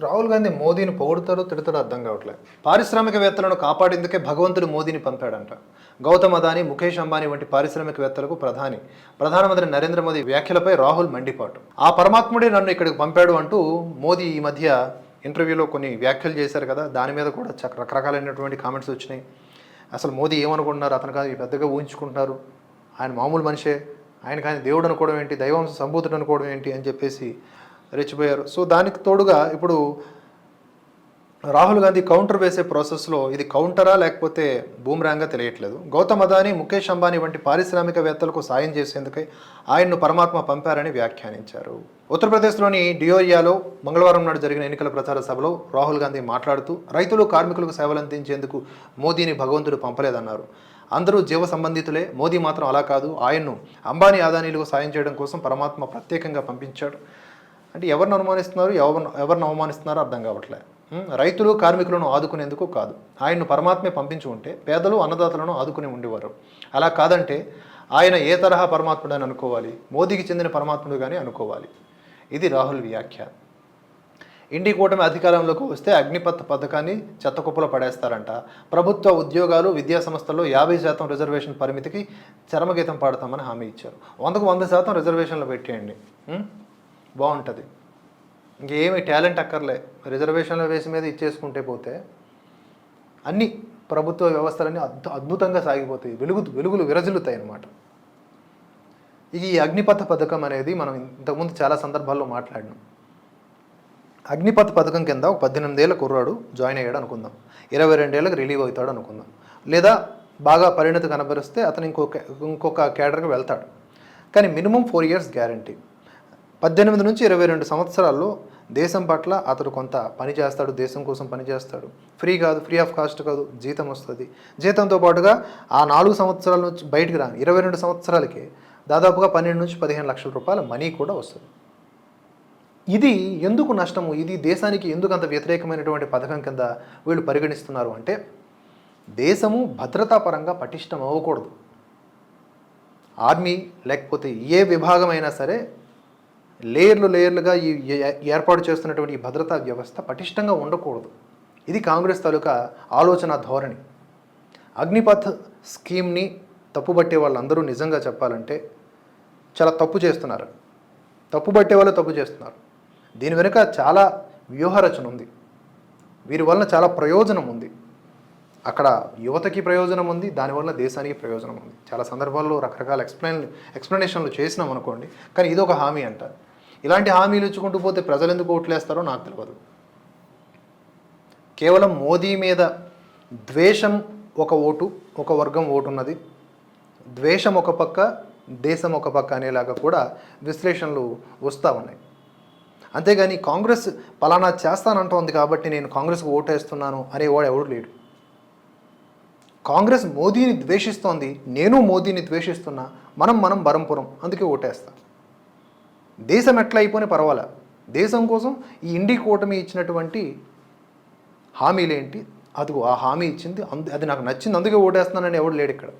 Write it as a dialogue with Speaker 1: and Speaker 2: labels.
Speaker 1: రాహుల్ గాంధీ మోదీని పొగుడతారో తిడతారో అర్థం కావట్లేదు. పారిశ్రామికవేత్తలను కాపాడేందుకే భగవంతుడు మోదీని పంపాడంట. గౌతమ్ అదాని ముఖేష్ అంబానీ వంటి పారిశ్రామికవేత్తలకు ప్రధాని. ప్రధానమంత్రి నరేంద్ర మోదీ వ్యాఖ్యలపై రాహుల్ మండిపాటు. ఆ పరమాత్ముడే నన్ను ఇక్కడికి పంపాడు అంటూ మోదీ ఈ మధ్య ఇంటర్వ్యూలో కొన్ని వ్యాఖ్యలు చేశారు కదా దాని మీద కూడా చక్క రకరకాలైనటువంటి కామెంట్స్ వచ్చినాయి. అసలు మోదీ ఏమనుకుంటున్నారు? అతను కాదు పెద్దగా ఊహించుకుంటున్నారు. ఆయన మామూలు మనిషే. ఆయన కానీ దేవుడు అనుకోవడం ఏంటి? దైవం సంబూతుడు అనుకోవడం ఏంటి? అని చెప్పేసి రెచ్చిపోయారు. సో దానికి తోడుగా ఇప్పుడు రాహుల్ గాంధీ కౌంటర్ వేసే ప్రాసెస్లో ఇది కౌంటరా లేకపోతే బూమ్రాంగా తెలియట్లేదు. గౌతమ్ అదాని ముఖేష్ అంబానీ వంటి పారిశ్రామికవేత్తలకు సాయం చేసేందుకై ఆయన్ను పరమాత్మ పంపారని వ్యాఖ్యానించారు. ఉత్తరప్రదేశ్లోని డియోరియాలో మంగళవారం నాడు జరిగిన ఎన్నికల ప్రచార సభలో రాహుల్ గాంధీ మాట్లాడుతూ రైతులు కార్మికులకు సేవలందించేందుకు మోదీని భగవంతుడు పంపలేదన్నారు. అందరూ జీవ సంబంధితులే మోదీ మాత్రం అలా కాదు ఆయన్ను అంబానీ అదానీలకు సాయం చేయడం కోసం పరమాత్మ ప్రత్యేకంగా పంపించాడు. అంటే ఎవరిని అనుమానిస్తున్నారు ఎవరు ఎవరిని అవమానిస్తున్నారో అర్థం కావట్లే. రైతులు కార్మికులను ఆదుకునేందుకు కాదు. ఆయన్ను పరమాత్మే పంపించి ఉంటే పేదలు అన్నదాతలను ఆదుకుని ఉండేవారు. అలా కాదంటే ఆయన ఏ తరహా పరమాత్ముడు అని అనుకోవాలి? మోదీకి చెందిన పరమాత్ముడు కానీ అనుకోవాలి. ఇది రాహుల్ వ్యాఖ్య. ఇండి కూటమి అధికారంలోకి వస్తే అగ్నిపత్ పథకాన్ని చెత్తకుప్పలో పడేస్తారంట. ప్రభుత్వ ఉద్యోగాలు విద్యా సంస్థల్లో యాభై శాతం రిజర్వేషన్ పరిమితికి చరమగీతం పాడతామని హామీ ఇచ్చారు. వందకు వంద శాతం రిజర్వేషన్లు పెట్టేయండి. బాగుంటుంది. ఇంకేమి టాలెంట్ అక్కర్లే. రిజర్వేషన్ల వేసి మీద ఇచ్చేసుకుంటే పోతే అన్ని ప్రభుత్వ వ్యవస్థలన్నీ అద్భు అద్భుతంగా సాగిపోతాయి. వెలుగు వెలుగులు విరజిల్లుతాయి అన్నమాట. ఇక ఈ అగ్నిపథ పథకం అనేది మనం ఇంతకుముందు చాలా సందర్భాల్లో మాట్లాడినాం. అగ్నిపథ్ పథకం కింద ఒక పద్దెనిమిదేళ్ళ కుర్రాడు జాయిన్ అయ్యాడు అనుకుందాం. ఇరవై రెండేళ్ళకి రిలీవ్ అవుతాడు అనుకుందాం. లేదా బాగా పరిణతి కనబరిస్తే అతను ఇంకొక ఇంకొక కేడర్కి వెళ్తాడు. కానీ మినిమం ఫోర్ ఇయర్స్ గ్యారంటీ. పద్దెనిమిది నుంచి ఇరవై రెండు సంవత్సరాల్లో దేశం పట్ల అతడు కొంత పని చేస్తాడు దేశం కోసం పని చేస్తాడు. ఫ్రీ కాదు ఫ్రీ ఆఫ్ కాస్ట్ కాదు జీతం వస్తుంది. జీతంతో పాటుగా ఆ నాలుగు సంవత్సరాల నుంచి బయటకు రాని ఇరవై రెండు సంవత్సరాలకి దాదాపుగా పన్నెండు నుంచి పదిహేను లక్షల రూపాయల మనీ కూడా వస్తుంది. ఇది ఎందుకు నష్టము? ఇది దేశానికి ఎందుకు అంత వ్యతిరేకమైనటువంటి పథకం కింద వీళ్ళు పరిగణిస్తున్నారు అంటే దేశము భద్రతాపరంగా పటిష్టం అవ్వకూడదు. ఆర్మీ లేకపోతే ఏ విభాగమైనా సరే లేయర్లు లేయర్లుగా ఈ ఏ- ఏర్పాటు చేస్తున్నటువంటి ఈ భద్రతా వ్యవస్థ పటిష్టంగా ఉండకూడదు. ఇది కాంగ్రెస్ తాలూకా ఆలోచన ధోరణి. అగ్నిపథ్ స్కీమ్ని తప్పుబట్టే వాళ్ళందరూ నిజంగా చెప్పాలంటే చాలా తప్పు చేస్తున్నారు. తప్పు పట్టే వాళ్ళు తప్పు చేస్తున్నారు. దీని వెనుక చాలా వ్యూహరచన ఉంది. వీరి వలన చాలా ప్రయోజనం ఉంది. అక్కడ యువతకి ప్రయోజనం ఉంది దానివల్ల దేశానికి ప్రయోజనం ఉంది. చాలా సందర్భాల్లో రకరకాల ఎక్స్ప్లెయిన్ ఎక్స్ప్లెనేషన్లు చేసినాం అనుకోండి కానీ ఇది ఒక హామీ అంటారు ఇలాంటి హామీలు ఇచ్చుకుంటూ పోతే ప్రజలు ఎందుకు ఓట్లేస్తారో నాకు తెలియదు కేవలం మోదీ మీద ద్వేషం ఒక ఓటు ఒక వర్గం ఓటు ఉన్నది ద్వేషం ఒక పక్క దేశం ఒక పక్క అనేలాగా కూడా విశ్లేషణలు వస్తూ ఉన్నాయి. అంతేగాని కాంగ్రెస్ పలానా చేస్తానంటోంది కాబట్టి నేను కాంగ్రెస్కు ఓటేస్తున్నాను అనేవాడు ఎవడు లేడు. కాంగ్రెస్ మోదీని ద్వేషిస్తోంది నేను మోదీని ద్వేషిస్తున్నా మనం మనం బరంపురం అందుకే ఓటేస్తాను దేశం ఎట్లా అయిపోయినా పర్వాలే. దేశం కోసం ఈ ఇండి కూటమి ఇచ్చినటువంటి హామీలేంటి? అదిగో ఆ హామీ ఇచ్చింది అందు అది నాకు నచ్చింది అందుకే ఓటేస్తున్నానని ఎవడు లేడు ఇక్కడ.